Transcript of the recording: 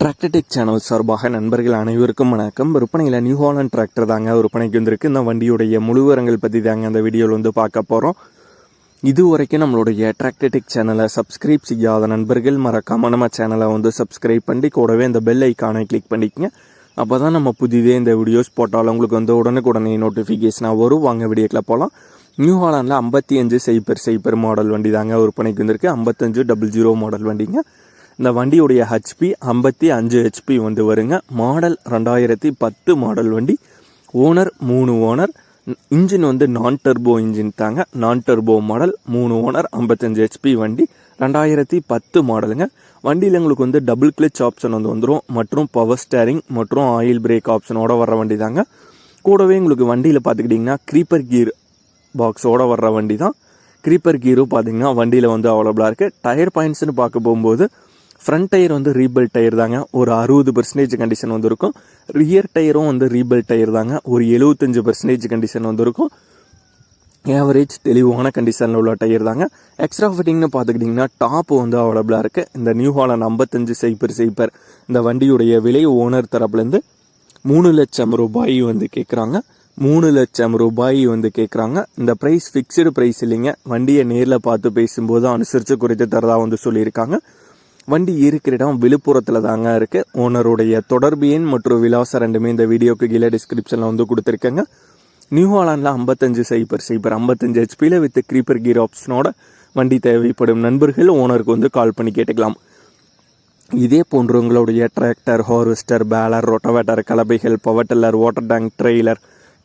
Tractor Tech channel சார்பாக நண்பர்கள் அனைவருக்கும் வணக்கம். விற்பனையில் நியூ ஹாலண்ட் டிராக்டர் தாங்க விற்பனைக்கு வந்திருக்கு. இந்த வண்டியுடைய முழுவரங்கள் பற்றி தாங்க அந்த வீடியோவில் வந்து பார்க்க போகிறோம் இது வரைக்கும் நம்மளுடைய டிராக்டர்டெக் சேனலை சப்ஸ்கிரைப் செய்யாத நண்பர்கள் மறக்காம நம்ம சேனலை வந்து சப்ஸ்கிரைப் பண்ணி கூடவே இந்த பெல் ஐக்கானை கிளிக் பண்ணிக்கங்க. அப்போ தான் நம்ம புதிதே இந்த வீடியோஸ் போட்டாலும் உங்களுக்கு வந்து உடனுக்குடனே நோட்டிஃபிகேஷனாக வரும். வாங்க வீடியோக்கில் போகலாம் நியூ ஹாலாண்டில் ஐம்பத்தி அஞ்சு சைப்பர் சைப்பர் மாடல் வண்டி தாங்க விற்பனைக்கு வந்திருக்கு. ஐம்பத்தஞ்சு டபுள் ஜீரோ மாடல் வண்டிங்க. இந்த வண்டியுடைய ஹெச்பி ஐம்பத்தி அஞ்சு ஹெச்பி வந்து வருங்க. மாடல் ரெண்டாயிரத்தி பத்து மாடல் வண்டி. ஓனர் மூணு ஓனர் இன்ஜின் வந்து நான் டர்போ இன்ஜின் தாங்க நான் டர்போ மாடல் மூணு ஓனர் ஐம்பத்தஞ்சு ஹெச்பி வண்டி. ரெண்டாயிரத்தி பத்து மாடலுங்க வண்டியில் எங்களுக்கு வந்து டபுள் கிளிச் ஆப்ஷன் வந்து வந்துடும் மற்றும் பவர் ஸ்டேரிங் மற்றும் ஆயில் பிரேக் ஆப்ஷனோட வர்ற வண்டி தாங்க. கூடவே உங்களுக்கு வண்டியில் பார்த்துக்கிட்டிங்கன்னா க்ரீப்பர் கீர் பாக்ஸோட வர்ற வண்டி தான். க்ரீப்பர் கீரும் பார்த்தீங்கன்னா வண்டியில் வந்து அவைலபிளாக இருக்குது டயர் பாயிண்ட்ஸ்னு பார்க்க போகும்போது ஃப்ரண்ட் டயர் வந்து ரீபில்ட் டயர் தாங்க. ஒரு அறுபது பர்சன்டேஜ் கண்டிஷன் வந்திருக்கும். ரியர் டயரும் வந்து ரீபில்ட் டயர் தாங்க. ஒரு எழுபத்தஞ்சு பர்சன்டேஜ் கண்டிஷன் வந்திருக்கும். ஏவரேஜ் தெளிவான கண்டிஷனில் உள்ள டயர் தாங்க. எக்ஸ்ட்ரா ஃபிட்டிங்னு பார்த்துக்கிட்டிங்கன்னா டாப் வந்து அவைலபிளாக இருக்குது இந்த நியூ ஹாலன் ஐம்பத்தஞ்சு சைப்பர் சைப்பர் இந்த வண்டியுடைய விலை ஓனர் தரப்புலேருந்து மூணு லட்சம் ரூபாய் வந்து கேட்குறாங்க மூணு லட்சம் ரூபாய் வந்து கேட்குறாங்க இந்த ப்ரைஸ் ஃபிக்ஸ்டு ப்ரைஸ் இல்லைங்க. வண்டியை நேரில் பார்த்து பேசும்போது அனுசரித்து குறைத்து தரதாக வந்து சொல்லியிருக்காங்க. வண்டி இருக்கிற இடம் விழுப்புரத்தில் தாங்க இருக்குது ஓனருடைய தொடர்பு எண் மற்றும் விலாசம் ரெண்டுமே இந்த வீடியோக்கு கீழே டிஸ்கிரிப்ஷனில் வந்து கொடுத்துருக்கேங்க. நியூ ஹாலாண்டில் ஐம்பத்தஞ்சு சைபர் சைபர் ஐம்பத்தஞ்சு ஹெச்பியில் வித் க்ரீப்பர் கீர் ஆப்ஷனோட வண்டி தேவைப்படும் நண்பர்கள் ஓனருக்கு வந்து கால் பண்ணி கேட்டுக்கலாம். இதே போன்று உங்களுடைய tractor harvester baler rotavator கலபைகள் power tiller water tank trailer